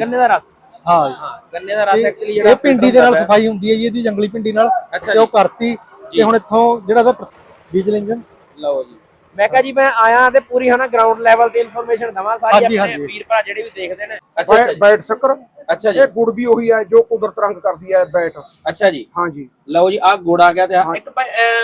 ਗੰਨੇ ਦਾ ਰਸ। ਹਾਂ। ਹਾਂ ਗੰਨੇ ਦਾ ਰਸ ਐਕਚੁਅਲੀ ਜਿਹੜਾ ਇਹ ਪਿੰਡੀ ਦੇ ਨਾਲ ਸਫ਼ਾਈ ਹੁੰਦੀ ਹੈ ਜੀ ਇਹਦੀ ਜੰਗਲੀ ਪਿੰਡੀ ਨਾਲ। ਤੇ ਉਹ ਕਰਤੀ ਤੇ ਹੁਣ ਇੱਥੋਂ ਜਿਹੜਾ ਦਾ ਡੀਜ਼ਲ ਇੰਜਨ ਲਓ ਜੀ। ਮੈਂ ਕਿਹਾ ਜੀ ਮੈਂ ਆਇਆ ਤੇ ਪੂਰੀ ਹਨਾ ਗਰਾਊਂਡ ਲੈਵਲ ਤੇ ਇਨਫੋਰਮੇਸ਼ਨ ਦਵਾਂ ਸਾਰੀ ਆਪਣੇ। ਵੀਰ ਭਰਾ ਜਿਹੜੇ ਵੀ ਦੇਖਦੇ ਨੇ। ਅੱਛਾ ਅੱਛਾ ਜੀ। ਬੈਟ ਸ਼ੱਕਰ। ਅੱਛਾ ਜੀ। ਇਹ ਗੁੜ ਵੀ ਉਹੀ ਹੈ ਜੋ ਕੁਦਰਤ ਰੰਗ ਕਰਦੀ ਹੈ ਬੈਟ ਅੱਛਾ ਜੀ। ਹਾਂਜੀ ਲਓ ਜੀ ਆ ਗੁੜ ਆ ਗਿਆ ਤੇ ਇੱਕ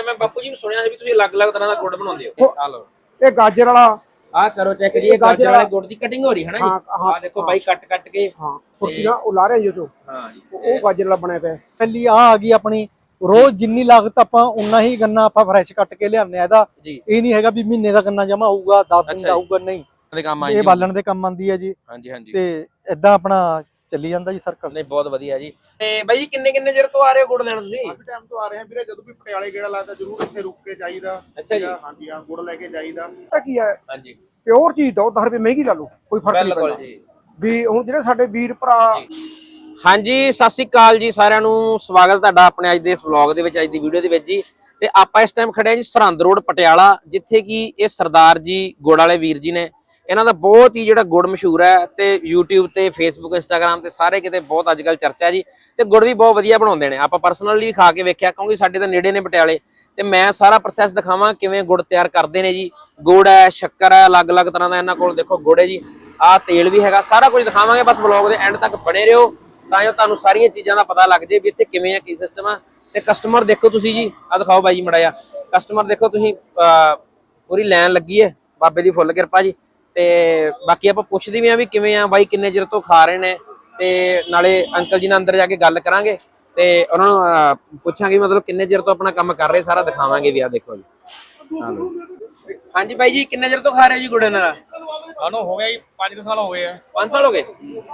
ਮੈਂ ਬਾਪੂ ਜੀ ਨੂੰ ਸੁਣਿਆ ਸੀ ਵੀ ਤੁਸੀਂ ਅਲੱਗ-ਅਲੱਗ ਤਰ੍ਹਾਂ ਦਾ ਗੁੜ ਬਣਾਉਂਦੇ ਹੋ। ਆ ਲਓ। ਇਹ ਗਾਜਰ ਵਾਲਾ ਆ ਕਰੋ ਚੈੱਕ ਜੀ ਇਹ ਗਾਜਰ ਵਾਲੇ ਗੁੜ ਦੀ ਕਟਿੰਗ ਹੋ ਰਹੀ ਹੈ ਨਾ ਜੀ? ਆ ਦੇਖੋ ਬਾਈ ਕੱਟ ਕੱਟ ਕੇ। ਹਾਂ ਫੁਰਤੀਆਂ ਉਹ ਲਾ ਰਹੇ ਜੋ ਜੋ ਹਾਂ ਜੀ। ਉਹ ਗਾਜਰ ਵਾਲਾ ਬਣਿਆ ਪਿਆ ਪਹਿਲੀ ਆ ਆ ਗਈ ਆਪਣੀ। ਰੋਜ਼ ਜਿੰਨੀ ਲਾਗਤ ਆਪਾਂ ਉਨਾ ਹੀ ਗੰਨਾ ਆਪਾਂ ਫਰੈਸ਼ ਕੱਟ ਕੇ ਲਿਆਉਂਦੇ ਆ ਇਹਦਾ। ਇਹ ਨਹੀਂ ਹੈਗਾ ਵੀ ਮਹੀਨੇ ਦਾ ਗੰਨਾ ਜਮਾ ਹੋਊਗਾ 10 ਦਿਨ ਦਾ। ਹੋਊਗਾ ਨਹੀਂ। ਦੇ ਕੰਮ ਇਹ ਬਾਲਣ ਦੇ ਕੰਮ ਆਂਦੀ ਹੈ ਜੀ। ਹਾਂਜੀ ਹਾਂਜੀ। ਤੇ ਇਦਾਂ ਆਪਣਾ ਚੱਲੀ ਜਾਂਦਾ ਜੀ ਸਰਕਲ ਨਹੀਂ ਬਹੁਤ ਵਧੀਆ ਜੀ। ਤੇ ਬਾਈ ਜੀ ਕਿੰਨੇ ਕਿੰਨੇ ਚਿਰ ਤੋਂ ਆ ਰਹੇ ਹੋ ਗੁੜ ਲੈਣ ਤੁਸੀਂ? ਕਾਫੀ ਟਾਈਮ ਤੋਂ ਆ ਰਹੇ ਹਾਂ ਵੀਰੇ ਜਦੋਂ ਵੀ ਪਟਿਆਲੇ ਗੇੜਾ ਲੱਗਦਾ ਜ਼ਰੂਰ ਇੱਥੇ ਰੁਕ ਕੇ ਜਾਈਦਾ। ਅੱਛਾ ਜੀ। ਹਾਂਜੀ ਆ ਗੁੜ ਲੈ ਕੇ ਜਾਈਦਾ। ਇਹ ਕੀ ਹੈ? ਹਾਂਜੀ। ਪਿਓਰ ਚੀਜ਼ ਦੋ 10 ਰੁਪਏ ਮਹਿੰਗੀ ਲਾ ਲਓ ਕੋਈ ਫ਼ਰਕ ਨਹੀਂ ਬਿਲਕੁਲ ਪੈਂਦਾ। ਜੀ। ਵੀ ਹੁਣ ਜਿਹੜੇ ਸਾਡੇ ਵੀਰ ਭਰਾ ਹਾਂਜੀ ਸਤਿ ਸ੍ਰੀ ਅਕਾਲ ਜੀ ਸਾਰਿਆਂ ਨੂੰ ਸਵਾਗਤ ਤੁਹਾਡਾ ਆਪਣੇ ਅੱਜ ਦੇ ਇਸ ਵਲੌਗ ਦੇ ਵਿੱਚ ਅੱਜ ਦੀ ਵੀਡੀਓ ਦੇ ਵਿੱਚ ਜੀ। ਤੇ ਆਪਾਂ ਇਸ ਟਾਈਮ ਖੜੇ ਹਾਂ ਜੀ ਸਰਹੰਦ ਰੋਡ ਪਟਿਆਲਾ ਜਿੱਥੇ ਕਿ ਇਹ ਸਰਦਾਰ ਜੀ ਗੁੜ ਵਾਲੇ ਵੀਰ ਜੀ ਨੇ ਇਹਨਾਂ ਦਾ ਬਹੁਤ ਹੀ ਜਿਹੜਾ ਗੁੜ ਮਸ਼ਹੂਰ ਹੈ ਤੇ YouTube ਤੇ Facebook, Instagram ਤੇ ਸਾਰੇ ਕਿਤੇ ਬਹੁਤ ਅੱਜ ਕੱਲ ਚਰਚਾ ਜੀ ਤੇ ਗੁੜ ਵੀ ਬਹੁਤ ਵਧੀਆ ਬਣਾਉਂਦੇ ਨੇ। ਆਪਾਂ ਪਰਸਨਲੀ ਖਾ ਕੇ ਵੇਖਿਆ ਕਿਉਂਕਿ ਸਾਡੇ ਤਾਂ ਨੇੜੇ ਨੇ ਪਟਿਆਲੇ ਤੇ ਮੈਂ ਸਾਰਾ ਪ੍ਰੋਸੈਸ ਦਿਖਾਵਾਂ ਕਿਵੇਂ ਗੁੜ ਤਿਆਰ ਕਰਦੇ ਨੇ ਜੀ। ਗੁੜ ਹੈ, ਸ਼ੱਕਰ ਹੈ, ਅਲੱਗ-ਅਲੱਗ ਤਰ੍ਹਾਂ ਦਾ ਇਹਨਾਂ ਕੋਲ ਦੇਖੋ ਗੁੜ ਹੈ ਜੀ। ਆਹ ਤੇਲ ਵੀ ਹੈਗਾ, ਸਾਰਾ ਕੁਝ ਦਿਖਾਵਾਂਗੇ, ਬਸ ਵਲੌਗ ਦੇ ਐਂਡ ਤੱਕ ਬਣੇ ਰਹੋ ਤਾਂ ਜੋ ਤੁਹਾਨੂੰ ਸਾਰੀਆਂ ਚੀਜ਼ਾਂ ਦਾ ਪਤਾ ਲੱਗ ਜੇ ਵੀ ਇੱਥੇ ਕਿਵੇਂ ਆ, ਕੀ ਸਿਸਟਮ ਆ। ਤੇ ਕਸਟਮਰ ਦੇਖੋ ਤੁਸੀਂ ਜੀ ਆ ਦਿਖਾਓ ਬਾਈ ਜੀ ਮੜਾ ਜਾ ਕਸਟਮਰ ਦੇਖੋ ਤੁਸੀਂ ਪੂਰੀ ਲਾਈਨ ਲੱਗੀ ਹੈ। ਬਾਬੇ ਦੀ ਫੁੱਲ ਕਿਰਪਾ ਜੀ। ਤੇ ਬਾਕੀ ਆਪਾਂ ਪੁੱਛਦੇ ਵੀ ਆ ਵੀ ਕਿਵੇਂ ਆ ਬਾਈ ਕਿੰਨੇ ਚਿਰ ਤੋਂ ਖਾ ਰਹੇ ਨੇ ਤੇ ਨਾਲੇ ਅੰਕਲ ਜੀ ਨਾਲ ਅੰਦਰ ਜਾ ਕੇ ਗੱਲ ਕਰਾਂਗੇ ਤੇ ਉਹਨਾਂ ਨੂੰ ਪੁੱਛਾਂਗੇ ਮਤਲਬ ਕਿੰਨੇ ਚਿਰ ਤੋਂ ਆਪਣਾ ਕੰਮ ਕਰ ਰਹੇ ਸਾਰਾ ਦਿਖਾਵਾਂਗੇ ਵੀ ਆ ਦੇਖੋ ਜੀ। ਹਾਂਜੀ ਬਾਈ ਜੀ ਕਿੰਨੇ ਚਿਰ ਤੋਂ ਖਾ ਰਹੇ ਜੀ ਗੁੜੇ ਨਾਲ ਸਾਨੂੰ ਹੋ ਗਿਆ ਜੀ 5 ਸਾਲ ਹੋ ਗਏ ਆ। 5 ਸਾਲ ਹੋ ਗਏ?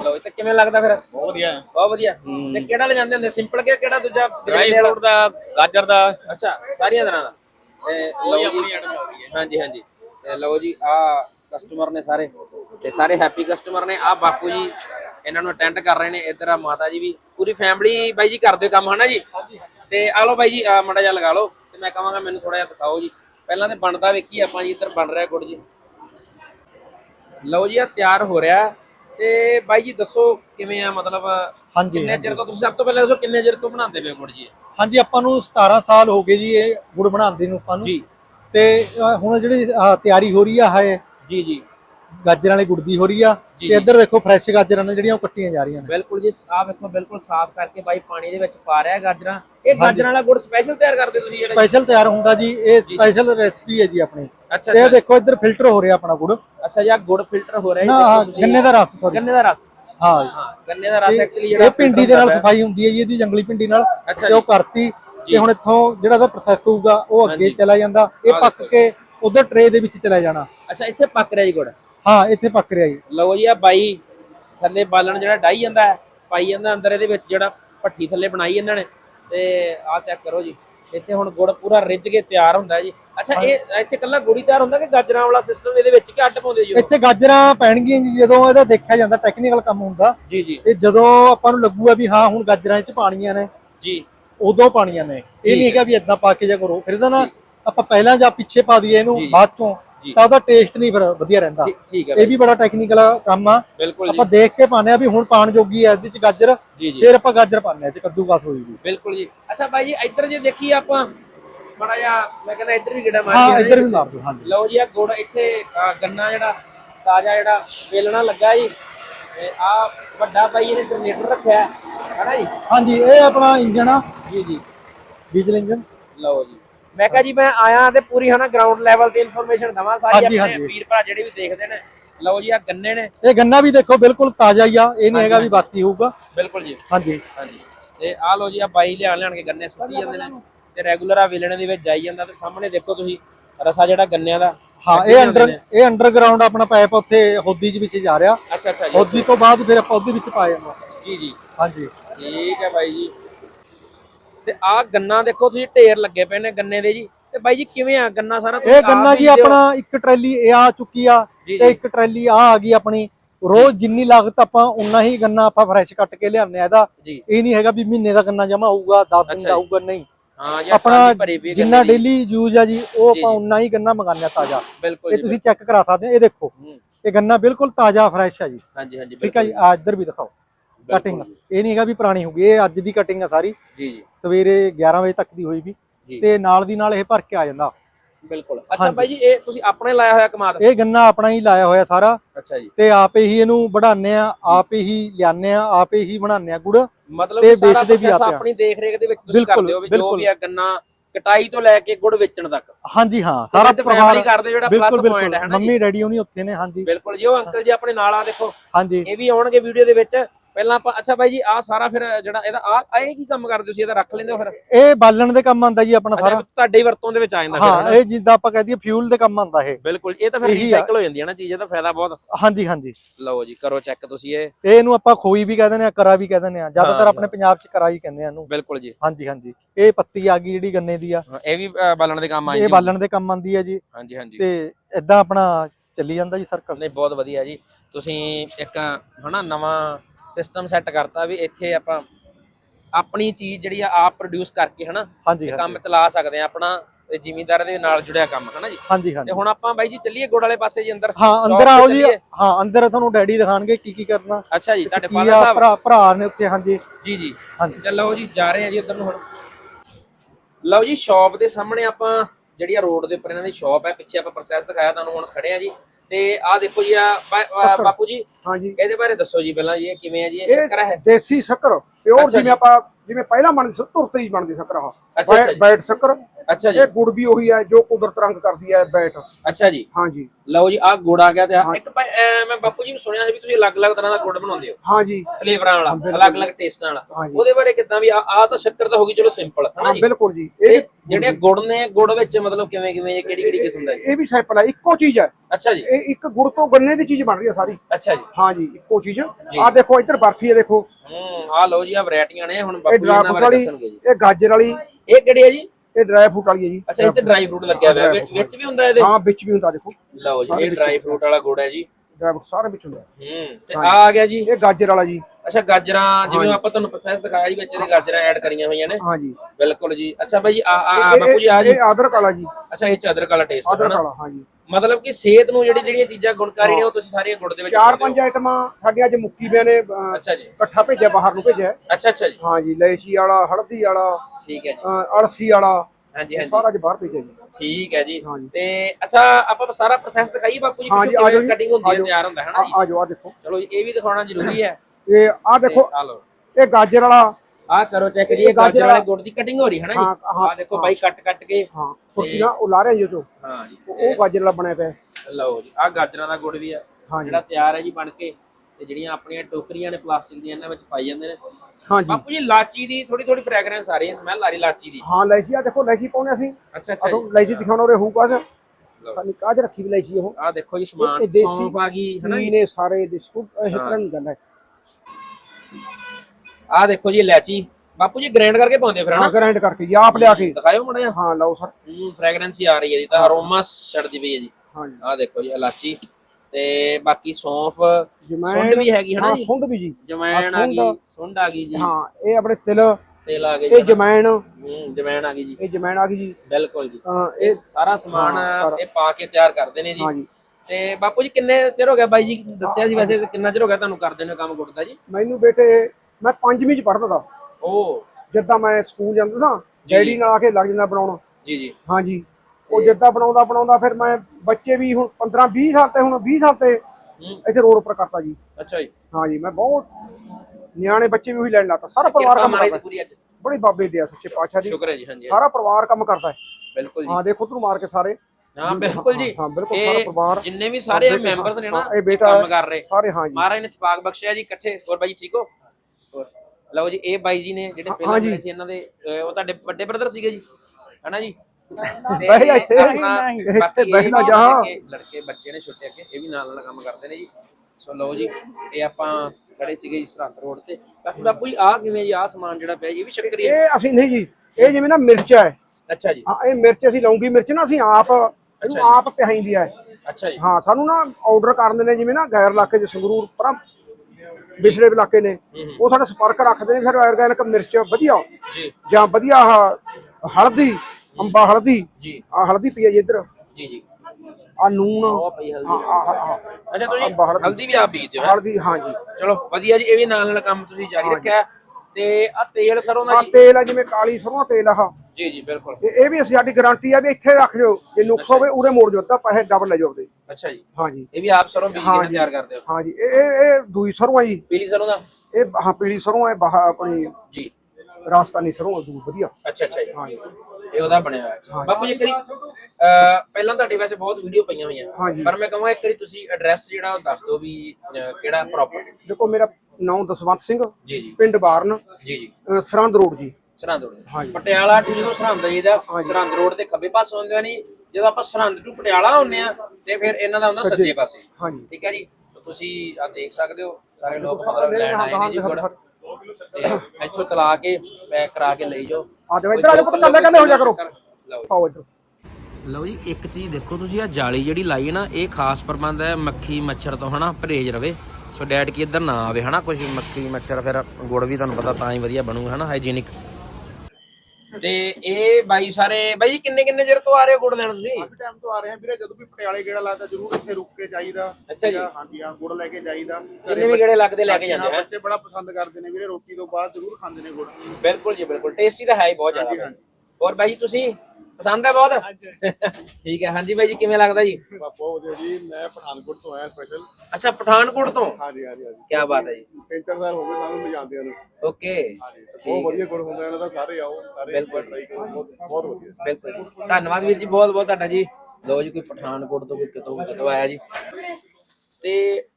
ਲਓ ਤੇ ਕਿਵੇਂ ਲੱਗਦਾ ਫਿਰ? ਬਹੁਤ ਵਧੀਆ ਬਹੁਤ ਵਧੀਆ। ਤੇ ਕਿਹੜਾ ਲੈ ਜਾਂਦੇ ਹੁੰਦੇ? ਸਿੰਪਲ ਕਿ ਕਿਹੜਾ ਦੂਜਾ ਡਰਾਈ? ਫਰੂਟ ਦਾ ਗਾਜਰ ਦਾ। ਅੱਛਾ ਸਾਰੀਆਂ ਤਰ੍ਹਾਂ ਦਾ। ਤੇ ਲਓ ਜੀ। ਆਪਣੀ ਐਡ ਮਿਲਦੀ ਹੈ। ਹਾਂਜੀ ਹਾਂਜੀ। ਤੇ ਲਓ ਜੀ ਆ ਕਸਟਮਰ ਨੇ ਸਾਰੇ। ਤੇ ਸਾਰੇ ਹੈਪੀ ਕਸਟਮਰ ਨੇ। ਆ ਬਾਪੂ ਜੀ ਇਹਨਾਂ ਨੂੰ ਅਟੈਂਡ ਕਰ ਰਹੇ ਨੇ। ਇੱਧਰ ਆ ਮਾਤਾ ਜੀ ਵੀ। ਪੂਰੀ ਫੈਮਿਲੀ ਬਾਈ ਜੀ ਕਰਦੇ ਕੰਮ ਹਨਾ ਜੀ? ਤੇ ਆ ਲਓ ਬਾਈ ਜੀ ਆ ਮੜਾ ਜਿਹਾ ਲਗਾ ਲਓ। ਤੇ ਮੈਂ ਕਹਾਂਗਾ ਮੈਨੂੰ ਥੋੜਾ ਜਿਹਾ ਦਿਖਾਓ ਜੀ। ਪਹਿਲਾਂ ਤੇ ਬਣਦਾ ਵੇਖੀ ਆਪਾਂ ਜੀ ਇੱਧਰ ਬਣ ਰਿਹਾ ਗੁੜ ਜੀ। ਲਓ ਜੀ ਆ ਤਿਆਰ ਹੋ ਰਿਹਾ। ਤੇ ਬਾਈ ਜੀ ਦੱਸੋ ਕਿਵੇਂ ਆ ਮਤਲਬ ਹਾਂਜੀ ਕਿੰਨੇ ਚਿਰ ਤੋਂ ਤੁਸੀਂ ਸਭ ਤੋਂ ਪਹਿਲਾਂ ਦੱਸੋ ਕਿੰਨੇ ਚਿਰ ਤੋਂ ਬਣਾਉਂਦੇ ਪਏ ਗੁੜ ਜੀ ਹਾਂਜੀ ਆਪਾਂ ਨੂੰ 17 ਸਾਲ ਹੋ ਗਏ ਜੀ ਇਹ ਗੁੜ ਬਣਾਉਂਦੇ ਨੂੰ ਆਪਾਂ ਨੂੰ। ਜੀ। ਤੇ ਹੁਣ ਜਿਹੜੀ ਤਿਆਰੀ ਹੋ ਰਹੀ ਆ ਹੈ ਜੀ ਜੀ। ਗਾਜਰਾਂ ਵਾਲੀ ਗੁੜ ਦੀ ਹੋ ਰਹੀ ਆ। ਜੀ, ਤੇ ਇੱਧਰ ਦੇਖੋ ਫਰੈਸ਼ ਗਾਜਰਾਂ ਨੇ ਜਿਹੜੀਆਂ ਉਹ ਕੱਟੀਆਂ ਜਾ ਰਹੀਆਂ ਨੇ। ਬਿਲਕੁਲ ਜੀ ਆਹ ਵੇਖੋ ਬਿਲਕੁਲ ਸਾਫ਼ ਕਰਕੇ ਬਾਈ ਪਾਣੀ ਦੇ ਵਿੱਚ ਪਾ ਰਿਹਾ ਗਾਜਰਾਂ। ਇਹ ਗਾਜਰਾਂ ਵਾਲਾ ਗੁੜ ਸਪੈਸ਼ਲ ਤਿਆਰ ਕਰਦੇ ਤੁਸੀਂ ਜਿਹੜਾ? ਸਪੈਸ਼ਲ ਤਿਆਰ ਹੁੰਦਾ ਜੀ ਇਹ ਸਪੈਸ਼ਲ ਰੈਸਪੀ ਹੈ ਜੀ ਆਪਣੀ। ਅੱਛਾ ਤੇ ਇਹ ਅੱਛਾ ਦੇਖੋ ਇੱਧਰ ਫਿਲਟਰ ਹੋ ਰਿਹਾ ਆਪਣਾ ਗੁੜ। ਅੱਛਾ ਜੀ ਆਹ ਗੁੜ ਫਿਲਟਰ ਹੋ ਰਿਹਾ ਜੀ ਨਾ ਦੇਖੋ ਆਹ ਤੁਸੀਂ। ਗੰਨੇ ਦਾ ਰਸ ਸੌਰੀ ਗੰਨੇ ਦਾ ਰਸ। ਹਾਂ। ਹਾਂ ਗੰਨੇ ਦਾ ਰਸ ਐਕਚੁਅਲੀ ਇਹ ਜਿਹੜਾ ਪਿੰਡੀ ਦੇ ਨਾਲ ਸਫ਼ਾਈ ਹੁੰਦੀ ਹੈ ਜੀ ਇਹਦੀ ਜੰਗਲੀ ਪਿੰਡੀ ਨਾਲ। ਅੱਛਾ ਤੇ ਉਹ ਕਰਤੀ ਤੇ ਹੁਣ ਇੱਥੋਂ ਜਿਹੜਾ ਦਾ ਪ੍ਰੋਸੈਸ ਹੋਊਗਾ ਉਹ ਅੱਗੇ। ਚਲਾ ਜਾਂਦਾ। ਇਹ ਪੱਕ। ਕੇ ਉਧਰ ਟਰੇ ਦੇ ਵਿੱਚ ਚਲਾ ਜਾਣਾ। ਅੱਛਾ ਇੱਥੇ ਪੱਕ ਰਿਹਾ ਜੀ ਗੁੜ? ਹਾਂ ਇੱਥੇ ਪੱਕ ਰਿਹਾ ਜੀ। ਲਓ ਜੀ ਆ ਬਾਈ ਥੱਲੇ ਬਾਲਣ ਜਿਹੜਾ ਡਾਈ ਜਾਂਦਾ ਹੈ, ਪਾਈ ਜਾਂਦਾ ਅੰਦਰ ਇਹਦੇ ਵਿੱਚ ਜਿਹੜਾ ਭੱਠੀ ਥੱਲੇ ਬਣਾਈ ਇਹਨਾਂ ਨੇ। ਤੇ ਆਹ ਚੈੱਕ ਕਰੋ ਜੀ ਇੱਥੇ ਹੁਣ ਗੁੜ ਪੂਰਾ ਰਿੱਝ ਕੇ ਤਿਆਰ ਹੁੰਦਾ ਜੀ। ਅੱਛਾ ਇਹ ਇੱਥੇ ਕੱਲਾ ਗੁੜੀ ਤਿਆਰ ਹੁੰਦਾ ਕਿ ਗਾਜਰਾਂ ਵਾਲਾ ਸਿਸਟਮ ਇਹਦੇ ਵਿੱਚ ਕਿ ਅੱਡ ਪਾਉਂਦੇ ਜੀ? ਇੱਥੇ ਗਾਜਰਾਂ ਪੈਣਗੀਆਂ ਜੀ ਜਦੋਂ ਇਹਦਾ ਦੇਖਿਆ ਜਾਂਦਾ ਟੈਕਨੀਕਲ ਕੰਮ ਹੁੰਦਾ। ਜੀ ਜੀ। ਤੇ ਜਦੋਂ ਆਪਾਂ ਨੂੰ ਲੱਗੂਗਾ ਵੀ ਹਾਂ ਹੁਣ ਗਾਜਰਾਂ ਚ ਪਾਣੀਆਂ ਨੇ ਜੀ। ਉਦੋਂ ਪਾਣੀਆਂ ਨੇ। ਇਹ ਨਹੀਂ ਹੈਗਾ ਵੀ ਇਦਾਂ ਪਾ ਕੇ ਜਾ ਕਰੋ। ਫਿਰ ਇਹਦਾ ਨਾ। ਆਪਾਂ ਪਹਿਲਾਂ ਜਾਂ ਪਿੱਛੇ ਪਾ ਦਈਏ ਇਹਨੂੰ ਜੀ। ਬਾਅਦ ਜੀ। ਤਾਂ ਉਹਦਾ ਟੇਸਟ ਨਹੀਂ ਫਿਰ ਵਧੀਆ ਰਹਿੰਦਾ। ਠੀਕ- ਹੈ ਇਹ ਵੀ ਬੜਾ ਟੈਕਨੀਕਲ ਕੰਮ ਆ। ਜੀ ਆਪਾਂ ਦੇਖ ਕੇ ਪਾਣੇ ਆ ਵੀ ਹੁਣ ਪਾਣ ਜੋਗੀ ਐ ਇਹਦੇ ਚ ਗਾਜਰ ਜੀ ਜੀ। ਫਿਰ ਆਪਾਂ ਗਾਜਰ ਪਾਣੇ ਆ ਚ ਕੱਦੂਕਸ ਹੋਏਗੀ ਬਿਲਕੁਲ ਜੀ। ਅੱਛਾ ਬਾਈ ਜੀ ਇੱਧਰ ਜੇ ਦੇਖੀਏ ਆਪਾਂ ਬੜਾ ਜਿਹਾ ਮੈਂ ਕਹਿੰਦਾ ਇੱਧਰ ਵੀ ਗਿੜਾ ਮਾਰ ਹਾਂ ਕੇ ਇੱਧਰ ਵੀ ਮਾਰ ਦਿਓ ਹਾਂਜੀ। ਲਓ ਜੀ ਆ ਗੁੜ ਇੱਥੇ ਗੰਨਾ ਜਿਹੜਾ ਤਾਜ਼ਾ ਜਿਹੜਾ ਵੇਲਣਾ ਲੱਗਾ ਜੀ। ਤੇ ਆ ਵੱਡਾ ਬਾਈ ਇਹਨੇ ਜਨਰੇਟਰ ਰੱਖਿਆ ਹੈ ਨਾ ਜੀ? ਹਾਂਜੀ ਇਹ ਆਪਣਾ ਇੰਜਨ ਆ। ਜੀ ਜੀ। ਡੀਜ਼ਲ ਇੰਜਨ ਲਓ ਜੀ। ਮੈਂ ਕਿਹਾ ਜੀ ਮੈਂ ਆਇਆ ਤੇ ਪੂਰੀ ਹਨਾ ਗਰਾਊਂਡ ਲੈਵਲ ਤੇ ਇਨਫੋਰਮੇਸ਼ਨ ਦਵਾਂ ਸਾਰੀ ਹਾਂਜੀ, ਆਪਣੇ ਹਾਂਜੀ। ਵੀਰ ਭਰਾ ਜਿਹੜੇ ਵੀ ਦੇਖਦੇ ਨੇ ਲਓ ਜੀ ਆ ਗੰਨੇ ਨੇ। ਇਹ ਗੰਨਾ ਵੀ ਦੇਖੋ ਬਿਲਕੁਲ ਤਾਜ਼ਾ ਹੀ ਆ ਇਹ ਨਹੀਂ ਹੈਗਾ ਵੀ ਬਾਸੀ ਹੋਊਗਾ। ਬਿਲਕੁਲ ਜੀ। ਹਾਂਜੀ। ਹਾਂਜੀ। ਤੇ ਆ ਲੋ ਜੀ ਆ ਬਾਈ ਲਿਆਣ ਲਿਆਣ ਕੇ ਗੰਨੇ ਸੁੱਟੀ ਜਾਂਦੇ ਨੇ। ਤੇ ਰੈਗੂਲਰ ਆ ਵੇਲਣੇ ਦੇ ਵਿੱਚ ਜਾਈ ਜਾਂਦਾ ਤੇ ਸਾਹਮਣੇ ਦੇਖੋ ਤੁਸੀਂ ਰਸਾ ਜਿਹੜਾ ਗੰਨਿਆਂ ਦਾ ਹਾਂ ਇਹ ਅੰਡਰ ਇਹ ਅੰਡਰਗਰਾਉਂਡ ਆਪਣਾ ਪਾਈਪ ਉੱਥੇ ਹੋਦੀ ਚ ਵਿੱਚ ਜਾ ਰਿਹਾ। ਅੱਛਾ ਅੱਛਾ ਜੀ ਹੋਦੀ ਤੋਂ ਬਾਅਦ ਫਿਰ ਆਪਾਂ ਉਹਦੇ ਵਿੱਚ ਪਾ ਜਾਣਾ ਜੀ ਜੀ। ਹਾਂਜੀ। ਠੀਕ ਹੈ ਬਾਈ ਜੀ। ਤੇ ਆ ਗੰਨਾ ਦੇਖੋ ਤੁਸੀਂ ਢੇਰ ਲੱਗੇ ਪਏ ਨੇ ਗੰਨੇ ਦੇ ਜੀ। ਤੇ ਬਾਈ ਜੀ ਕਿਵੇਂ ਆ ਗੰਨਾ ਸਾਰਾ? ਇਹ ਗੰਨਾ ਜੀ? ਆਪਣਾ ਇੱਕ ਟਰੈਲੀ ਇਹ ਆ ਚੁੱਕੀ ਆ ਤੇ। ਇੱਕ ਟਰੈਲੀ ਆ ਆ ਗਈ ਆਪਣੀ। ਰੋਜ਼ ਜਿੰਨੀ ਲਾਗਤ ਆਪਾਂ ਉਨਾ ਹੀ ਗੰਨਾ ਆਪਾਂ ਫਰੈਸ਼ ਕੱਟ ਕੇ ਲਿਆਉਂਦੇ ਆ ਇਹਦਾ। ਇਹ ਨਹੀਂ ਹੈਗਾ ਵੀ ਮਹੀਨੇ ਦਾ ਗੰਨਾ ਜਮਾ ਹੋਊਗਾ 10 ਦਿਨ ਦਾ। ਹੋਊਗਾ ਨਹੀਂ। ਆਪਣਾ ਜਿੰਨਾ ਡੇਲੀ ਯੂਜ਼ ਆ ਜੀ ਉਹ ਆਪਾਂ। ਉਨਾ ਹੀ ਗੰਨਾ ਮੰਗਾਉਂਦੇ ਆ ਤਾਜ਼ਾ। ਇਹ ਤੁਸੀਂ ਚੈੱਕ ਕਰਾ ਸਕਦੇ ਆ ਇਹ ਦੇਖੋ। ਇਹ ਗੰਨਾ ਬਿਲਕੁਲ ਤਾਜ਼ਾ ਫਰੈਸ਼ ਆ ਜੀ। ਹਾਂਜੀ ਹਾਂਜੀ ਠੀਕ ਹੈ ਜੀ ਆ ਇੱਧਰ ਵੀ ਦਿਖਾਓ। ਕਟਿੰਗ ਇਹ ਨਹੀਂ ਹੈਗਾ ਵੀ ਪੁਰਾਣੀ ਹੋ ਗਈ ਇਹ ਅੱਜ ਦੀ ਕਟਿੰਗ ਆ ਸਾਰੀ। ਜੀ ਜੀ। ਸਵੇਰੇ 11 ਵਜੇ ਤੱਕ ਦੀ ਹੋਈ ਵੀ। ਤੇ ਨਾਲ ਦੀ ਨਾਲ ਇਹ ਭਰ ਕੇ ਆ ਜਾਂਦਾ। ਬਿਲਕੁਲ। ਅੱਛਾ ਬਾਈ ਜੀ ਇਹ ਤੁਸੀਂ ਆਪਣੇ ਲਾਇਆ ਹੋਇਆ ਕਮਾਦ? ਇਹ ਗੰਨਾ ਆਪਣਾ ਹੀ ਲਾਇਆ ਹੋਇਆ ਸਾਰਾ। ਅੱਛਾ ਜੀ। ਤੇ ਆਪੇ ਹੀ ਇਹਨੂੰ ਵਢਾਉਂਦੇ ਆ ਆਪੇ ਹੀ ਲਿਆਉਂਦੇ ਆ ਆਪੇ ਹੀ ਬਣਾਉਂਦੇ ਆ ਗੁੜ। ਮਤਲਬ ਤੇ ਵੇਚਦੇ ਵੀ ਆਪੇ। ਆਪਣੀ ਦੇਖ ਰੇਖ ਦੇ ਵਿੱਚ ਤੁਸੀਂ ਕਰਦੇ ਹੋ ਵੀ ਜੋ। ਵੀ ਆ ਗੰਨਾ ਕਟਾਈ ਤੋਂ ਲੈ ਕੇ ਗੁੜ ਵੇਚਣ ਤੱਕ। ਹਾਂਜੀ ਹਾਂ ਸਾਰਾ ਪਰਿਵਾਰ ਕਰਦੇ ਜਿਹੜਾ ਬਿਲਕੁਲ ਪਲੱਸ ਪੁਆਇੰਟ ਹੈ ਨਾ ਮੰਮੀ ਡੈਡੀ ਉਹਨੀ ਉੱਥੇ ਨੇ ਹਾਂਜੀ। ਬਿਲਕੁਲ ਜੀ ਉਹ ਅੰਕਲ ਜੀ ਆਪਣੇ ਨਾਲ ਆ ਦੇਖੋ। ਹਾਂਜੀ। ਇਹ ਵੀ ਆਉਣਗੇ ਵੀਡੀਓ ਦੇ ਵਿੱਚ। ਪਹਿਲਾਂ ਆਪਾਂ ਅੱਛਾ ਬਾਈ ਜੀ ਆ ਸਾਰਾ ਫਿਰ ਜਿਹੜਾ ਇਹਦਾ ਆ ਇਹ ਕੀ ਕੰਮ ਕਰਦੇ ਤੁਸੀਂ? ਇਹਦਾ ਰੱਖ ਲੈਂਦੇ ਹੋ ਫਿਰ? ਇਹ ਬਾਲਣ ਦੇ ਕੰਮ ਆਉਂਦਾ ਜੀ ਆਪਣਾ ਸਾਰਾ। ਤੁਹਾਡੇ ਹੀ ਵਰਤੋਂ ਦੇ ਵਿੱਚ ਆ ਜਾਂਦਾ ਫਿਰ ਹਾਂ? ਇਹ ਜਿੱਦਾਂ ਆਪਾਂ ਕਹਦੇ ਫਿਊਲ ਦੇ ਕੰਮ ਆਉਂਦਾ ਇਹ। ਬਿਲਕੁਲ ਇਹ ਤਾਂ ਫਿਰ। ਰੀਸਾਈਕਲ ਹੋ ਜਾਂਦੀ ਹੈ ਨਾ ਚੀਜ਼ ਇਹਦਾ ਫਾਇਦਾ ਬਹੁਤ। ਹਾਂਜੀ ਹਾਂਜੀ। ਲਓ ਜੀ ਕਰੋ ਚੈੱਕ ਤੁਸੀਂ ਇਹ। ਇਹ ਇਹਨੂੰ ਆਪਾਂ ਖੋਈ ਵੀ ਕਹਿੰਦੇ ਨੇ ਕਰਾ ਵੀ ਕਹਿੰਦੇ ਨੇ ਜ਼ਿਆਦਾਤਰ ਆਪਣੇ ਪੰਜਾਬ 'ਚ ਕਰਾ ਹੀ ਕਹਿੰਦੇ ਆ ਇਹਨੂੰ। ਬਿਲਕੁਲ ਜੀ। ਹਾਂਜੀ ਹਾਂਜੀ। ਇਹ ਪੱਤੀ ਆ ਗਈ ਜਿਹੜੀ ਗੰਨੇ ਦੀ ਆ। ਇਹ ਵੀ ਬਾਲਣ ਦੇ ਕੰਮ ਆ ਇਹ ਬਾਲਣ ਦੇ ਕੰਮ ਆਉਂਦੀ ਆ ਜੀ। ਹਾਂਜੀ ਹਾਂਜੀ। ਤੇ ਇਦਾਂ ਆਪਣਾ ਚੱਲੀ ਜਾਂਦਾ ਜੀ ਸਰਕਲ ਨਹੀਂ ਬਹੁਤ ਵਧੀਆ ਜੀ। ਤੁਸੀਂ ਇੱਕ ਹਨਾ ਨਵਾਂ ਸਿਸਟਮ ਸੈੱਟ ਕਰਤਾ ਵੀ ਇੱਥੇ ਆਪਾਂ ਆਪਣੀ ਚੀਜ਼ ਜਿਹੜੀ ਆ ਆਪ ਪ੍ਰੋਡਿਊਸ ਕਰਕੇ ਹਨਾ ਤੇ ਕੰਮ ਚਲਾ ਸਕਦੇ ਆ ਆਪਣਾ ਤੇ ਜ਼ਿਮੀਂਦਾਰ ਦੇ ਨਾਲ ਜੁੜਿਆ ਕੰਮ ਹਨਾ ਜੀ? ਹਾਂਜੀ ਤੇ ਹਾਂਜੀ ਹੁਣ ਆਪਾਂ ਬਾਈ ਜੀ ਚੱਲੀਏ ਗੁੜ ਵਾਲੇ ਪਾਸੇ ਜੀ ਅੰਦਰ ਹਾਂ ਅੰਦਰ ਤੇ ਆਓ ਜੀ। ਹਾਂ ਅੰਦਰ ਤੁਹਾਨੂੰ ਡੈਡੀ ਦਿਖਾਣਗੇ ਕੀ ਕੀ ਕਰਨਾ। ਅੱਛਾ ਜੀ ਤੁਹਾਡੇ ਫਾਦਰ ਸਾਹਿਬ? ਭਰਾ ਭਰਾ ਨੇ ਉੱਤੇ ਹਾਂਜੀ। ਜੀ ਜੀ। ਹਾਂਜੀ। ਚੱਲੋ ਜੀ ਜਾ ਰਹੇ ਆ ਜੀ ਉਧਰ ਨੂੰ ਹੁਣ। ਲਓ ਜੀ ਸ਼ਾਪ ਦੇ ਸਾਹਮਣੇ ਆਪਾਂ ਜਿਹੜੀ ਆ ਰੋਡ ਦੇ ਉੱਪਰ ਇਹਨਾਂ ਦੀ ਸ਼ਾਪ ਹੈ ਪਿੱਛੇ ਆਪਾਂ ਪ੍ਰੋਸੈਸ ਦਿਖਾਇਆ ਤੁਹਾਨੂੰ ਹੁਣ ਖੜੇ ਆ ਜੀ। ਤੇ ਆਹ ਦੇਖੋ ਜੀ ਆ ਬਾਪੂ ਜੀ ਹਾਂਜੀ। ਇਹਦੇ ਬਾਰੇ ਦੱਸੋ ਜੀ ਪਹਿਲਾਂ ਜੀ ਇਹ ਕਿਵੇਂ ਹੈ ਜੀ ਇਹ ਇਹ ਸ਼ੱਕਰ ਹੈ? ਦੇਸੀ ਸ਼ੱਕਰ। ਪਿਓਰ ਅੱਛਾ ਜੀ। ਜਿਵੇਂ ਆਪਾਂ ਜਿਵੇਂ ਪਹਿਲਾਂ ਬਣਦੀ ਸੀ ਤੁਰਤ ਹੀ ਬਣਦੀ ਸ਼ੱਕਰ ਆ ਅੱਛਾ, ਅੱਛਾ ਜੀ। ਬੈਟ ਸ਼ੱਕਰ। ਅੱਛਾ ਜੀ। ਇਹ ਗੁੜ ਵੀ ਉਹੀ ਹੈ ਜੋ ਕੁਦਰਤ ਰੰਗ ਕਰਦੀ ਹੈ ਬੈਟ ਅੱਛਾ ਜੀ। ਹਾਂਜੀ। ਲਓ ਜੀ ਆਹ ਗੁੜ ਆ ਗਿਆ ਤੇ ਆਹ ਇੱਕ ਭਾਈ, ਮੈਂ ਬਾਪੂ ਜੀ ਨੂੰ ਸੁਣਿਆ ਸੀ ਵੀ ਤੁਸੀਂ ਅਲੱਗ-ਅਲੱਗ ਤਰ੍ਹਾਂ ਦਾ ਗੁੜ ਬਣਾਉਂਦੇ ਹੋ। ਹਾਂਜੀ। ਫਲੇਵਰਾਂ ਵਾਲਾ ਅਲੱਗ-ਅਲੱਗ ਟੇਸਟਾਂ ਵਾਲਾ। ਹਾਂਜੀ। ਉਹਦੇ ਬਾਰੇ ਕਿਦਾਂ ਵੀ ਆ ਆਹ ਤਾਂ ਸ਼ੱਕਰ ਤਾਂ ਹੋ ਗਈ ਚਲੋ ਸਿੰਪਲ ਹਨਾ ਹਾਂ ਜੀ। ਬਿਲਕੁਲ ਜੀ। ਇਹ ਜਿਹੜੇ ਗੁੜ ਨੇ ਗੁੜ ਵਿੱਚ ਮਤਲਬ ਕਿਵੇਂ ਕਿਵੇਂ ਕਿਹੜੀ ਕਿਹੜੀ ਕਿਸਮ ਦਾ ਜੀ? ਇਹ ਵੀ ਸੈਂਪਲ ਹੈ ਇੱਕੋ ਚੀਜ਼ ਹੈ ਅੱਛਾ ਜੀ। ਇਹ ਇੱਕ ਗੁੜ ਤੋਂ ਗੰਨੇ ਦੀ ਚੀਜ਼ ਬਣ ਰਹੀ ਹੈ ਸਾਰੀ। ਅੱਛਾ ਜੀ। ਹਾਂਜੀ ਇੱਕੋ ਚੀਜ਼। ਆਹ ਦੇਖੋ ਇੱਧਰ ਬਰਫੀ ਹੈ ਦੇਖੋ। ਹੂੰ ਆਹ ਲਓ ਜੀ ਆ ਵੈਰਾਈਟੀਆਂ ਨੇ ਹੁਣ ਇਹ ਬਾਪੂ ਜੀ ਡਰਾਈ ਇਹਨਾਂ ਫਰੂਟ ਬਾਰੇ ਵਾਲੀ ਦੱਸਣਗੇ ਜੀ। ਇਹ ਗਾਜਰ ਵਾਲੀ ਇਹ ਕਿਹੜੀ ਹੈ ਜੀ? ਇਹ ਡਰਾਈ ਫਰੂਟ ਵਾਲੀ ਹੈ ਜੀ। ਅੱਛਾ ਇਹ ਤੇ ਡਰਾਈ ਫਰੂਟ ਲੱਗਿਆ ਹੋਇਆ ਵਿੱਚ- ਵਿੱਚ ਵੀ ਹੁੰਦਾ ਇਹਦੇ? ਹਾਂ ਵਿੱਚ ਵੀ ਹੁੰਦਾ ਦੇਖੋ। ਲਓ ਜੀ ਇਹ ਡਰਾਈ ਫਰੂਟ ਵਾਲਾ ਗੁੜ ਹੈ ਜੀ। ਡਰਾਈ ਫਰੂਟ ਸਾਰੇ ਵਿੱਚ ਹੁੰਦਾ। ਹੂੰ ਤੇ ਆ ਆ ਗਿਆ ਜੀ। ਇਹ ਗਾਜਰ ਵਾਲਾ ਜੀ। ਅੱਛਾ ਗਾਜਰਾਂ ਜਿਵੇਂ ਆਪਾਂ ਤੁਹਾਨੂੰ ਪ੍ਰੋਸੈਸ ਦਿਖਾਇਆ ਜੀ ਵਿੱਚ ਇਹਦੇ ਗਾਜਰਾਂ ਐਡ ਕਰੀਆਂ ਹੋਈਆਂ ਨੇ। ਬਿਲਕੁਲ ਜੀ। ਅੱਛਾ ਬਾਈ ਜੀ ਆ ਆ ਆ ਇਹ- ਬਾਪੂ ਜੀ ਆ ਜੀ। ਇਹ ਅੱਛਾ ਇਹ ਚਾਦਰ ਵਾਲਾ ਟੇਸਟ ਅਦਰਕ ਹੈ ਨਾ ਵਾਲਾ ਹਾਂਜੀ। ਮਤਲਬ ਕਿ ਸਿਹਤ ਨੂੰ ਜਿਹੜੀ ਜਿਹੜੀਆਂ ਚੀਜ਼ਾਂ ਗੁਣਕਾਰੀ ਨੇ ਉਹ ਤੁਸੀਂ ਸਾਰੀਆਂ ਗੁੜ ਦੇ ਵਿੱਚ ਚਾਰ ਪੰਜ ਆਈਟਮਾਂ ਸਾਡੀਆਂ ਅੱਜ ਮੁੱਕੀ ਪਿਆ ਨੇ ਅਹ, ਹੋ। ਅੱਛਾ ਜੀ। ਇਕੱਠਾ ਭੇਜਿਆ ਬਾਹਰ ਨੂੰ ਭੇਜਿਆ। ਅੱਛਾ ਅੱਛਾ ਜੀ। ਹਾਂਜੀ ਲੈਚੀ ਵਾਲਾ ਹਲਦੀ ਵਾਲਾ ਠੀਕ ਹੈ ਜੀ। ਅਹ, ਅਲਸੀ ਵਾਲਾ ਹਾਂਜੀ ਹਾਂਜੀ। ਸਾਰਾ ਅੱਜ ਬਾਹਰ ਭੇਜਿਆ ਜੀ। ਠੀਕ ਹੈ ਜੀ। ਹਾਂਜੀ। ਤੇ ਅੱਛਾ ਆਪਾਂ ਸਾਰਾ ਪ੍ਰੋਸੈਸ ਦਿਖਾਈਏ ਬਾਪੂ ਜੀ ਕਿਵੇਂ ਆਜੋ ਜੀ, ਕਟਿੰਗ ਹੁੰਦੀ ਹੈ। ਤਿਆਰ ਹੁੰਦਾ ਹੈ ਨਾ ਜੀ? ਆ ਜਾਓ ਆ ਦੇਖੋ। ਚਲੋ ਜੀ ਇਹ ਵੀ ਦਿਖਾਉਣਾ ਜ਼ਰੂਰੀ ਹੈ। ਇਹ ਆ ਦੇਖੋ ਆ ਲਓ। ਇਹ ਗਾਜਰ ਵਾਲਾ ਆ ਕਰੋ ਚੈੱਕ ਜੀ ਇਹ ਗਾਜਰ ਵਾਲੇ ਗੁੜ ਦੀ ਕਟਿੰਗ ਹੋ ਰਹੀ ਹੈ ਨਾ ਜੀ। ਆ ਦੇਖੋ ਬਾਈ ਕੱਟ ਕੱਟ ਕੇ ਹਾਂ ਲਾ ਰਹੇ ਜੀ ਚੋਂ। ਹਾਂ ਜੀ। ਉਹ ਗਾਜਰ ਵਾਲਾ ਬਣਿਆ ਪਿਆ। ਲਓ ਜੀ ਆ ਗਾਜਰਾਂ ਦਾ ਗੁੜ ਵੀ ਆ। ਜਿਹੜਾ ਤਿਆਰ ਹੈ ਜੀ ਬਣ ਕੇ ਤੇ ਜਿਹੜੀਆਂ ਆਪਣੀਆਂ ਟੋਕਰੀਆਂ ਨੇ ਪਲਾਸਟਿਕ ਦੀਆਂ ਇਹਨਾਂ ਵਿੱਚ ਪਾਈ ਜਾਂਦੇ ਨੇ। ਹਾਂਜੀ ਬਾਪੂ ਜੀ ਲਾਚੀ ਦੀ ਥੋੜੀ ਥੋੜੀ ਫ੍ਰੈਗਰੈਂਸ ਆ ਰਹੀ ਹੈ ਸਮੈਲ ਆ ਰਹੀ ਲਾਚੀ ਦੀ। ਹਾਂ ਲੈਚੀ ਆ ਦੇਖੋ ਲੈਚੀ ਪਾਉਣੇ ਅਸੀਂ। ਅੱਛਾ ਅੱਛਾ ਜੀ। ਲੈਚੀ ਦਿਖਾਉਣਾ ਉਰੇ ਹੋਊਗਾ ਸਰ ਸਾਨੀ ਕਾਜ ਰੱਖੀ ਵੀ ਲੈਚੀ ਉਹ? ਆ ਦੇਖੋ ਜੀ ਸਮਾਨ ਸੌਂਫ ਆ ਗਈ ਹਨਾ ਕੀ ਜੀ। ਨੇ ਸਾਰੇ ਬਿਸਕੁਟ ਇਹ ਤਰ੍ਹਾਂ ਨਹੀਂ ਗੱਲ ਹੈ। ਆ ਦੇਖੋ ਜੀ ਇਲਾਚੀ। ਬਾਪੂ ਜੀ ਗ੍ਰਾਈਂਡ ਕਰਕੇ ਪਾਉਂਦੇ ਫਿਰ ਹਾਂ ਹਨਾ? ਗ੍ਰਾਈਂਡ ਕਰਕੇ ਜੀ ਆਪ ਲਿਆ ਕੇ। ਦਿਖਾਇਓ ਮੜਾ ਜਿਹਾ। ਹਾਂ ਲਓ ਸਰ। ਹੂੰ ਫ੍ਰੈਗਰੈਂਸ ਹੀ ਆ ਰਹੀ ਹੈ ਜੀ ਤਾਂ ਅਰੋਮਾ ਛੱਡਦੀ ਪਈ ਹੈ ਜੀ। ਹਾਂਜੀ ਆ ਦੇਖੋ ਜੀ ਇਲਾਚੀ। ਤੇ ਬਾਕੀ ਸੌਂਫ ਸੁੰਡ ਵੀ ਹੈਗੀ ਹਨਾ ਹਾਂ ਜੀ? ਸੁੰਡ ਵੀ ਜੀ। ਜਮੈਣ ਆ ਗਈ ਸੁੰਡ। ਸੁੰਡ ਆ ਗਈ ਜੀ। ਹਾਂ ਇਹ ਆਪਣੇ ਤਿਲ ਤੇਲ ਆ ਗਿਆ ਇਹ ਜੀ ਜਮੈਣ। ਹੂੰ ਜਮੈਣ ਆ ਗਈ ਜੀ। ਇਹ ਜਮੈਣ ਆ ਗਈ ਜੀ। ਬਿਲਕੁਲ ਜੀ। ਹਾਂ ਇਹ ਇਹ ਸਾਰਾ ਸਮਾਨ ਹਾਂ। ਇਹ ਪਾ ਕੇ ਤਿਆਰ ਕਰਦੇ ਨੇ ਜੀ। ਹਾਂਜੀ ਤੇ ਬਾਪੂ ਜੀ ਕਿੰਨੇ ਚਿਰ ਹੋ ਗਿਆ ਬਾਈ ਜੀ? ਦੱਸਿਆ ਸੀ ਵੈਸੇ ਕਿੰਨਾ ਚਿਰ ਹੋ ਗਿਆ ਤੁਹਾਨੂੰ ਕਰਦੇ ਨੇ ਕੰਮ ਗੁੱਟ ਦਾ ਜੀ? ਮੈਨੂੰ ਬੇਟੇ ਮੈਂ ਪੰਜਵੀਂ ਚ ਪੜ੍ਹਦਾ ਤਾ। ਓ। ਜਿੱਦਾਂ ਮੈਂ ਸਕੂਲ ਜਾਂਦਾ ਨਾ ਜੀ। ਡੈਡੀ ਨਾਲ ਆ ਕੇ ਲੱਗ ਜਾਂਦਾ ਬਣਾਉਣ। ਜੀ ਜੀ। ਹਾਂਜੀ। ਉਹ ਜਿੱਦਾਂ ਬਣਾਉਂਦਾ ਬਣਾਉਂਦਾ ਫਿਰ ਮੈਂ ਬੱਚੇ ਵੀ ਹੁਣ 15 20 ਸਾਲ ਤੇ ਹੁਣ 20 ਸਾਲ ਤੇ ਹੂੰ। ਇੱਥੇ ਰੋਡ ਉੱਪਰ ਕਰਤਾ ਜੀ। ਅੱਛਾ ਜੀ। ਹਾਂਜੀ ਮੈਂ ਬਹੁਤ ਨਿਆਣੇ ਬੱਚੇ ਵੀ ਉਹੀ ਲੈਣ ਲਾਤਾ ਸਾਰਾ ਪਰਿਵਾਰ ਕਿਰਪਾ ਕੰਮ ਮਾਰੀ ਕਰਦਾ। ਪੂਰੀ ਅੱਜ। ਬੜੇ ਬਾਬੇ ਦੇ ਆ ਸੱਚੇ ਪਾਤਸ਼ਾਹ ਦੀ ਸ਼ੁਕਰ ਹੈ ਜੀ ਹਾਂਜੀ। ਸਾਰਾ ਪਰਿਵਾਰ ਕੰਮ ਕਰਦਾ ਹੈ। ਬਿਲਕੁਲ ਜੀ। ਹਾਂ ਦੇਖੋ ਤੂੰ ਮਾਰ ਕੇ ਸਾਰੇ। ਹਾਂ ਬਿਲਕੁਲ ਜੀ। ਹਾਂ, ਬਿਲਕੁਲ ਸਾਰਾ ਇਹ ਪਰਿਵਾਰ। ਜਿੰਨੇ ਵੀ ਸਾਰੇ ਬੇਟੇ, ਮੈਂਬਰਸ ਨੇ ਨਾ ਹਾਂ, ਇਹ ਬੇਟਾ ਕੰਮ। ਕਰ ਰਹੇ। ਸਾਰੇ ਹਾਂ ਜੀ ਮਹਾਰਾਜ ਨੇ ਇਤਫਾਕ ਬਖਸ਼ਿਆ ਜੀ ਇਕੱਠੇ। ਹੋਰ ਬਾਈ ਠੀਕ ਹੋ? ਲਓ ਜੀ ਇਹ ਬਾਈ ਜੀ ਨੇ ਜਿਹੜੇ ਪਹਿਲਾਂ। ਮਿਲੇ ਸੀ ਇਹਨਾਂ ਦੇ ਅਹ, ਉਹ ਤੁਹਾਡੇ ਵੱਡੇ ਬ੍ਰਦਰ ਸੀਗੇ ਜੀ ਹਨਾ ਜੀ? ਬਹਿ ਇੱਥੇ। ਇੱਥੇ। ਲੜਕੇ- ਬੱਚੇ ਨੇ ਛੋਟੇ ਅੱਗੇ ਇਹ ਵੀ ਨਾਲ ਨਾਲ ਕੰਮ ਕਰਦੇ ਨੇ ਜੀ। ਸੋ ਲਓ ਜੀ ਇਹ ਆਪਾਂ ਖੜੇ ਸੀਗੇ ਜੀ ਸਰਹੰਦ ਰੋਡ ਤੇ। ਬਾਕੀ ਬਾਪੂ ਜੀ ਆਹ ਕਿਵੇਂ ਜੀ ਆਹ ਸਮਾਨ ਜਿਹੜਾ ਪਿਆ ਜੀ, ਇਹ ਵੀ ਸ਼ੱਕਰੀ ਹੈ? ਇਹ ਅਸੀਂ ਨਹੀਂ ਜੀ ਇਹ ਜਿਵੇਂ ਨਾ ਮਿਰਚ ਹੈ। ਅੱਛਾ ਜੀ। ਹਾਂ ਇਹ ਮਿਰਚ ਅਸੀਂ ਲੌਂਗੀ ਮਿਰਚ ਨਾ ਅਸੀਂ ਆਪ ਇਹਨੂੰ ਆਪ ਪਿਹਾਈਂਦੀ ਹੈ। ਅੱਛਾ ਜੀ। ਹਾਂ ਸਾਨੂੰ ਨਾ ਆਰਡਰ ਕਰ ਦਿੰਦੇ ਨੇ ਜਿਵੇਂ ਨਾ ਗੈਰ ਇਲਾਕੇ ਚ ਸੰਗਰੂਰ ਪਰ ਵਿਛੜੇ ਇਲਾਕੇ ਨੇ। ਉਹ ਸਾਡਾ ਸੰਪਰਕ ਰੱਖਦੇ ਨੇ ਫਿਰ ਆਰਗੈਨਿਕ ਮਿਰਚ ਵਧੀਆ। ਜੀ। ਜਾਂ ਵਧੀਆ ਆਹ ਹਲਦੀ ਅੰਬਾ ਹਲਦੀ। ਜੀ। ਆ ਹਲਦੀ ਪਈ ਜੀ ਇੱਧਰ। ਜੀ ਜੀ। ਆ ਨੂਨ ਉਹ ਪਈ ਹਲਦੀ। ਹਾਂ ਆਹ ਆਹ ਅੱਛਾ ਤੁਸੀਂ ਆਹ ਬਾਹਰ ਦੀ- ਹਲਦੀ ਵੀ ਆਪ ਬੀਜਦੇ ਹੋ ਹੈਂ? ਹਲਦੀ ਹਾਂਜੀ ਚਲੋ ਵਧੀਆ ਜੀ ਇਹ ਵੀ ਨਾਲ ਨਾਲ ਕੰਮ ਤੁਸੀਂ ਜਾਰੀ ਰੱਖਿਆ। ਤੇ ਆ ਤੇਲ ਸਰੋਂ ਦਾ ਆ ਜੀ? ਤੇਲ ਆ ਜਿਵੇਂ ਕਾਲੀ ਸਰੋਂ ਦਾ ਤੇਲ ਆ ਜੀ ਜੀ ਬਿਲਕੁਲ। ਤੇ ਇਹ ਵੀ ਅਸੀਂ ਸਾਡੀ ਗਾਰੰਟੀ ਆ ਵੀ ਇੱਥੇ ਰੱਖ ਦਿਓ। ਜੇ ਨੁਕਸ ਹੋਵੇ ਉਰੇ ਮੋੜ ਦਿਓ ਤਾਂ ਪੈਸੇ ਡਬਲ ਲੈ ਜਾਓ ਅੱਛਾ ਜੀ। ਹਾਂਜੀ। ਇਹ ਵੀ ਆਪ ਸਰੋਂ ਬੀਜ ਕੇ। ਤਿਆਰ ਕਰਦੇ ਹੋ? ਹਾਂਜੀ। ਇਹ ਇਹ ਇਹ ਦੂਈ ਸਰੋਂ ਆ ਜੀ। ਪੀਲੀ ਸਰੋਂ ਦਾ? ਇਹ ਹਾਂ ਪੀਲੀ ਸਰੋਂ ਹੈ ਬਾਹ ਆਪਣੀ ਜੀ। ਰਾਜਸਥਾਨੀ ਸਰੋਂ ਆ ਵਧੀਆ। ਅੱਛਾ ਅੱਛਾ ਜੀ। ਹਾਂਜੀ। ਇਹ ਉਹਦਾ ਬਣਿਆ ਹੋਇਆ। ਹੈ। ਬਾਪੂ ਜੀ ਕਰੀ ਪਹਿਲਾਂ ਤੁਹਾਡੇ ਵੈਸੇ ਬਹੁਤ ਵੀਡੀਓ ਪਈਆਂ ਹੋਈਆਂ। ਪਰ ਮੈਂ ਕਹਾਂ ਇੱਕ ਵਾਰੀ ਤੁਸੀਂ ਐਡਰੈਸ ਜਿਹੜਾ ਉਹ ਦੱਸ ਦਿਓ ਵੀ ਅਹ, ਕਿਹੜਾ ਪ੍ਰੋਪਰ ਦੇਖੋ ਮੇਰਾ ਨਾਮ ਦਸਵੰਤ ਸਿੰਘ ਜੀ ਜੀ। ਪਿੰਡ ਬਾਰਨ ਜੀ ਜੀ। ਰੋਡ ਜੀ। ਸਰਹੰਦ ਰੋਡ ਹਾਂਜੀ। ਪਟਿਆਲਾ ਟੂ ਜਦੋਂ ਸਰਹੰਦ ਜੀਦਾ ਸਰਹੰਦ ਰੋਡ ਤੇ ਖੱਬੇ ਪਾਸੇ ਹੁੰਦੇ ਆ ਨਹੀਂ ਜਦੋਂ ਆਪਾਂ ਸਰਹੰਦ ਟੂ ਪਟਿਆਲਾ ਹੁੰਨੇ ਆ ਤੇ ਫਿਰ ਇਹਨਾਂ ਦਾ ਹੁੰਦਾ ਸੱਜੇ ਪਾਸੇ। ਹਾਂਜੀ। ਠੀਕ ਹੈ ਜੀ? ਤਾਂ ਤੁਸੀਂ ਆ ਦੇਖ ਸਕਦੇ ਹੋ ਸਾਰੇ ਲੋਕ ਮਤਲਬ ਲੈਣ ਆਏ ਨੇ ਜੀ ਗੁੜ। ਤੇ ਇੱਥੋਂ ਤਲਾ ਕੇ ਪੈਕ ਕਰਾ ਕੇ ਲਈ ਜਾਓ। ਆ ਦੇਖੋ ਇੱਧਰ ਆ ਜਾਓ ਪੁੱਤ ਕੱਲੇ ਕੱਲੇ ਹੋ ਜਾ ਕਰੋ। ਲਓ ਪਾਓ ਇੱਧਰ। ਲਓ ਜੀ ਇੱਕ ਚੀਜ਼ ਦੇਖੋ ਤੁਸੀਂ ਆ ਜਾਲੀ ਜਿਹੜੀ ਲਾਈ ਹੈ ਨਾ ਇਹ ਖਾਸ ਪ੍ਰਬੰਧ ਹੈ ਮੱਖੀ ਮੱਛਰ ਤੋਂ ਹਨਾ? ਪਰਹੇਜ ਰਵੇ। ਸੋ ਡੈਡ ਕੀ ਇੱਧਰ ਨਾ ਆਵੇ ਹਨਾ? ਕੁਝ ਮੱਖੀ ਮੱਛਰ ਫਿਰ ਗੁੜ ਵੀ ਤੁਹਾਨੂੰ ਪਤਾ ਤਾਂ ਹੀ ਵਧੀਆ ਬਣੂਗਾ ਹਨਾ? ਹਾਈਜੀਨਿਕ। ਤੇ ਇਹ ਬਾਈ ਸਾਰੇ ਬਾਈ ਕਿੰਨੇ ਕਿੰਨੇ ਚਿਰ ਤੋਂ ਆ ਰਹੇ ਹੋ ਗੁੜ ਲੈਣ ਤੁਸੀਂ? ਕਾਫੀ ਟਾਈਮ ਤੋਂ ਆ ਰਹੇ ਹਾਂ ਵੀਰੇ ਜਦੋਂ ਵੀ ਪਟਿਆਲੇ ਗੇੜਾ ਲੱਗਦਾ ਜ਼ਰੂਰ ਇੱਥੇ ਰੁਕ ਕੇ ਜਾਈਦਾ। ਅੱਛਾ ਜੀ। ਹਾਂਜੀ ਹਾਂ ਗੁੜ ਲੈ ਕੇ ਜਾਈਦਾ। ਜਿੰਨੇ ਵੀ ਗੇੜੇ ਲੱਗਦੇ ਲੈ ਕੇ ਜਾਂਦੇ ਆ। ਬੱਚੇ ਬੜਾ ਪਸੰਦ ਕਰਦੇ ਨੇ ਵੀਰੇ ਰੋਟੀ ਤੋਂ ਬਾਅਦ ਜ਼ਰੂਰ ਖਾਂਦੇ ਨੇ ਗੁੜ। ਬਿਲਕੁਲ ਜੀ ਬਿਲਕੁਲ। ਟੇਸਟੀ ਤਾਂ ਹੈ ਹੀ ਬਹੁਤ ਹਾਂਜੀ, ਜ਼ਿਆਦਾ। ਹਾਂਜੀ। ਹੋਰ ਬਾਈ ਤੁਸੀਂ? ਪਸੰਦ ਹੈ ਬਹੁਤ? ਠੀਕ ਹੈ ਹਾਂਜੀ ਬਾਈ ਜੀ ਕਿਵੇਂ ਲੱਗਦਾ ਜੀ? ਬਹੁਤ ਵਧੀਆ ਜੀ ਮੈਂ ਪਠਾਨਕੋਟ ਤੋਂ ਆਇਆ ਸਪੈਸ਼ਲ ਅੱਛਾ ਪਠਾਨਕੋਟ ਤੋਂ? ਹਾਂਜੀ ਹਾਂਜੀ ਹਾਂਜੀ। ਕੀ ਬਾਤ ਹੈ ਜੀ। ਤਿੰਨ ਚਾਰ ਸਾਲ ਹੋ ਗਏ ਸਾਨੂੰ ਲਿਜਾਂਦੇ ਨੂੰ। ਓਕੇ। ਬਹੁਤ ਵਧੀਆ ਗੁੜ ਹੁੰਦਾ ਇਹਨਾਂ ਦਾ ਸਾਰੇ ਆਓ ਸਾਰੇ ਟਰਾਈ ਕਰੋ ਬਹੁਤ ਬਹੁਤ ਵਧੀਆ। ਬਿਲਕੁਲ ਜੀ। ਧੰਨਵਾਦ ਵੀਰ ਜੀ ਬਹੁਤ ਬਹੁਤ ਤੁਹਾਡਾ ਜੀ। ਲੋ ਜੀ ਕੋਈ ਪਠਾਨਕੋਟ ਤੋਂ ਕੋਈ ਕਿਤੋਂ ਕਿਤੋਂ ਆਇਆ ਜੀ। ਤੇ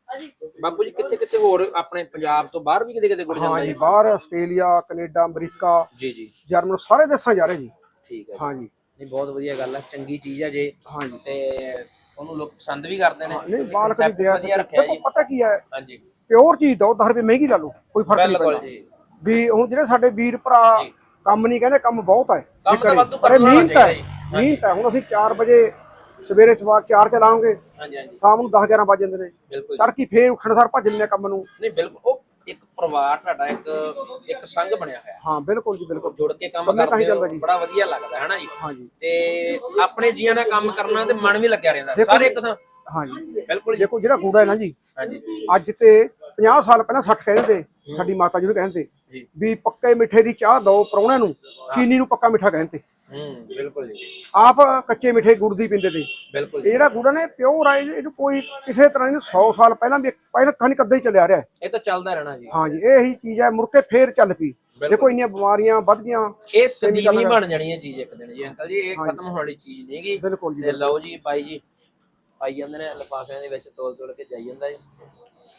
ਬਾਪੂ ਜੀ ਕਿੱਥੇ ਕਿੱਥੇ ਹੋਰ ਆਪਣੇ ਪੰਜਾਬ ਤੋਂ ਬਾਹਰ ਵੀ ਕਿਤੇ ਕਿਤੇ ਗੁੜ ਜਾਂਦਾ ਹਾਂਜੀ ਜੀ? ਬਾਹਰ ਆਸਟ੍ਰੇਲੀਆ ਕੈਨੇਡਾ ਅਮਰੀਕਾ ਜੀ ਜੀ। ਜਰਮਨ ਸਾਰੇ ਦੇਸ਼ਾਂ ਜਾ ਰਹੇ ਜੀ। ਠੀਕ ਹੈ ਜੀ। ਹਾਂਜੀ। ਨਹੀਂ ਬਹੁਤ ਵਧੀਆ ਗੱਲ ਹੈ ਚੰਗੀ ਚੀਜ਼ ਹੈ ਜੇ। ਹਾਂਜੀ। ਤੇ ਉਹਨੂੰ ਲੋਕ ਪਸੰਦ ਵੀ ਕਰਦੇ ਨੇ। ਨਹੀਂ ਤੁਸੀਂ ਬਾਲਕ ਦੀ concept ਦਿਆ ਵਧੀਆ ਰੱਖਿਆ ਦੇਖੋ ਜੀ ਪਤਾ ਕੀ ਹੈ ਹਾਂਜੀ। ਪਿਓਰ ਚੀਜ਼ ਦੋ 10 ਰੁਪਏ ਮਹਿੰਗੀ ਲਾ ਲਓ ਕੋਈ ਫ਼ਰਕ ਨਹੀਂ ਬਿਲਕੁਲ ਪੈਂਦਾ। ਜੀ। ਵੀ ਹੁਣ ਜਿਹੜੇ ਸਾਡੇ ਵੀਰ ਭਰਾ। ਕੰਮ ਨਹੀਂ ਕਹਿੰਦੇ ਕੰਮ ਬਹੁਤ ਹੈ ਕੰਮ ਤਾਂ। ਵਾਧੂ ਕਰਨਾ ਮਿਹਨਤ ਹੈ ਚਾਹੀਦਾ ਜੀ। ਮਿਹਨਤ ਹੈ ਹੁਣ ਅਸੀਂ 4 ਵਜੇ ਸਵੇਰੇ ਸਵਾਰ 4 ਚ ਲਾਉਂਗੇ ਹਾਂਜੀ ਹਾਂਜੀ। ਸ਼ਾਮ ਨੂੰ 10 11 ਵਜ ਜਾਂਦੇ ਨੇ। ਬਿਲਕੁਲ ਜੀ। ਤੜਕੀ ਫੇਰ ਉੱਠਣ ਸਾਰ ਭੱਜ ਲੈਂਦੇ ਕੰਮ ਨੂੰ। ਨਹੀਂ ਬਿਲਕੁਲ ਉਹ ਪਰਿਵਾਰ ਤੁਹਾਡਾ ਇੱਕ ਇੱਕ ਸੰਘ ਬਣਿਆ ਹੋਇਆ। ਹਾਂ ਬਿਲਕੁਲ ਜੀ ਬਿਲਕੁਲ। ਜੁੜ ਕੇ ਕੰਮ ਬੰਦਾ ਹੀ ਕਰਦੇ ਹੋ ਜੀ। ਬੜਾ ਵਧੀਆ ਲੱਗਦਾ ਹੈ ਨਾ ਜੀ। ਹਾਂਜੀ ਤੇ ਆਪਣੇ ਜੀਆਂ ਨਾਲ ਕੰਮ ਕਰਨਾ ਤੇ ਮਨ ਵੀ ਲੱਗਿਆ ਰਹਿੰਦਾ। ਦੇਖੋ ਸਾਰੇ ਜੀ। ਇੱਕ ਥਾਂ। ਹਾਂਜੀ ਬਿਲਕੁਲ ਜੀ। ਦੇਖੋ ਜਿਹੜਾ ਗੂੜਾ ਹੈ ਨਾ ਜੀ ਹਾਂਜੀ। ਅੱਜ ਤੇ 50 ਸਾਲ ਪਹਿਲਾਂ 60 ਕਹਿੰਦੇ ਤੇ ਸਾਡੀ ਮਾਤਾ ਜੀ ਨੂੰ ਕਹਿੰਦੇ ਜੀ। ਵੀ ਪੱਕੇ ਮਿੱਠੇ ਦੀ ਚਾਹ ਦੋ ਪਰੌਣਿਆਂ ਨੂੰ ਚੀਨੀ ਨੂੰ ਪੱਕਾ ਮਿੱਠਾ ਕਹਿੰਦੇ। ਹੂੰ ਬਿਲਕੁਲ ਜੀ। ਆਪ ਕੱਚੇ ਮਿੱਠੇ ਗੁੜ ਦੀ ਪੀਂਦੇ ਤੇ ਬਿਲਕੁਲ ਇਹ ਜੀ। ਜਿਹੜਾ ਗੁੜ ਨੇ ਪਿਓਰ ਆ ਇਹ- ਇਹਨੂੰ ਕੋਈ ਕਿਸੇ ਤਰ੍ਹਾਂ ਦੀ 100 ਸਾਲ ਪਹਿਲਾਂ ਵੀ ਪਹਿਲਾਂ ਖਾਣੀ ਕਦੇ ਹੀ ਚੱਲਿਆ ਰਿਹਾ। ਹੈ। ਇਹ ਤਾਂ ਚੱਲਦਾ ਰਹਿਣਾ ਜੀ। ਹਾਂਜੀ ਇਹ ਹੀ ਚੀਜ਼ ਹੈ ਮੁੜ ਕੇ ਫੇਰ ਚੱਲ ਪਈ। ਦੇਖੋ ਇੰਨੀਆਂ ਬਿਮਾਰੀਆਂ ਵੱਧ ਗਈਆਂ ਇਹ ਸਦੀਵੀ ਬਣ ਜਾਣੀ ਹੈ ਚੀਜ਼ ਇੱਕ ਦਿਨ ਜੀ ਅੰਕਲ ਜੀ ਇਹ ਖਤਮ ਹੋਣ ਵਾਲੀ ਚੀਜ਼ ਨਹੀਂਗੀ ਬਿਲਕੁਲ ਜੀ ਤੇ ਲਓ ਜੀ ਬਾਈ ਜੀ ਪਾਈ ਜਾਂਦੇ ਨੇ ਲਿਫਾਫਿਆਂ ਦੇ ਵਿੱਚ ਤੋਲ ਤੋਲ ਕੇ ਜਾਈ ਜਾਂਦਾ ਜੀ।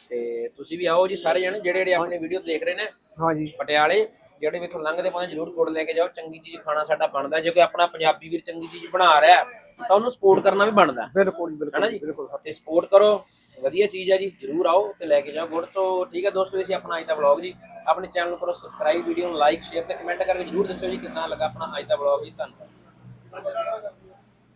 ਤੇ ਤੁਸੀਂ ਵੀ ਆਓ ਜੀ ਸਾਰੇ ਜਣੇ ਜਿਹੜੇ ਜਿਹੜੇ ਆਪਣੀ ਵੀਡੀਓ ਦੇਖ ਰਹੇ ਨੇ ਹਾਂਜੀ। ਪਟਿਆਲੇ ਜਿਹੜੇ ਵੀ ਇੱਥੋਂ ਲੰਘਦੇ ਪਾਉਂਦੇ ਜਰੂਰ ਗੁੜ ਲੈ ਕੇ ਜਾਓ। ਚੰਗੀ ਚੀਜ਼ ਖਾਣਾ ਸਾਡਾ ਬਣਦਾ। ਜੇ ਕੋਈ ਆਪਣਾ ਪੰਜਾਬੀ ਵੀਰ ਚੰਗੀ ਚੀਜ਼ ਬਣਾ ਰਿਹਾ ਤਾਂ ਉਹਨੂੰ ਸਪੋਰਟ ਕਰਨਾ ਵੀ ਬਣਦਾ। ਬਿਲਕੁਲ ਜੀ ਹੈਨਾ ਬਿਲਕੁਲ ਜੀ? ਬਿਲਕੁਲ ਤੇ ਸਪੋਰਟ ਕਰੋ। ਵਧੀਆ ਚੀਜ਼ ਹੈ ਜੀ। ਜਰੂਰ ਆਓ ਤੇ ਲੈ ਕੇ ਜਾਓ ਗੁੜ। ਤੋਂ ਠੀਕ ਹੈ ਦੋਸਤੋ ਇਹ ਸੀ ਆਪਣਾ ਅੱਜ ਦਾ ਵਲੌਗ ਜੀ। ਆਪਣੇ ਚੈਨਲ ਨੂੰ ਕਰੋ ਸਬਸਕ੍ਰਾਈਬ ਵੀਡੀਓ ਨੂੰ ਲਾਈਕ ਸ਼ੇਅਰ ਤੇ ਕਮੈਂਟ ਕਰਕੇ ਜਰੂਰ ਦੱਸੋ ਜੀ ਕਿੰਨਾ ਲੱਗਾ ਆਪਣਾ ਅੱਜ ਦਾ ਵਲੌਗ ਜੀ। ਧੰਨਵਾਦ।